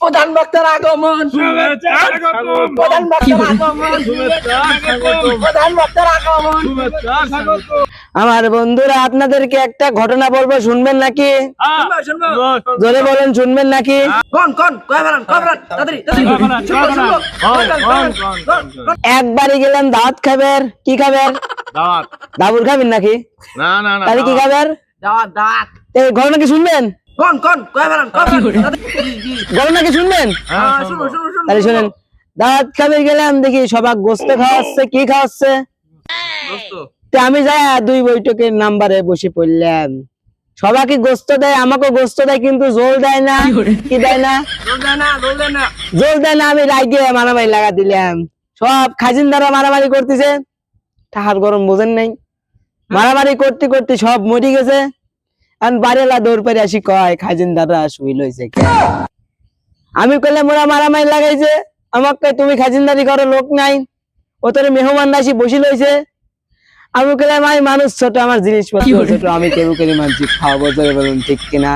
প্রধান বক্তার আগমন। প্রধান বক্তার আগমন। প্রধান বক্তার আগমন। আমার বন্ধুরা আপনাদেরকে একটা ঘটনা বলব শুনবেন নাকি? শুনব। জোরে বলেন শুনবেন নাকি। একবারই গেলাম দাঁত খাবের? কি খাবের? দাওয়াত দাবুর খাবেন নাকি? না না না তাহলে কি দাওয়াত এই ঘটনা কি শুনবেন? কোন কোন? শুনবেন। তাহলে শুনেন। দাওয়াত খাবের গেলাম দেখি সবাই গোস্ত খাওয়াচ্ছে কি খাওয়াচ্ছে? আমি যাই দুই বৈঠকের নাম্বারে বসে পড়লাম। সবাইকে গোস্ত দেয় আমাকে গোস্ত দেয় কিন্তু জোল দেয় না। কি দেয় না? দেয়। জোল দেয় না। আমি রাগে মারামারি লাগা দিলাম। সব খাজিনদারা মারামারি করতেছে। তাহার গরম বোঝেন নাই। মারামারি করতে করতে সব মরি গেছে। আর বাড়িওয়ালা দৌড় পারে আসি কয় শুই লইছে? আমি কইলে মোরা মারামারি লাগাইছে। আমাকে তুমি খাজিনদারি করো লোক নাই। ও তোর মেহমান আসি বসি লইছে। আমি কইলাম আমি মানুষ ছোট আমার জিনিসপত্র ছোট আমি কেউ করে মানছি খাওয়াবো বলুন ঠিক কিনা?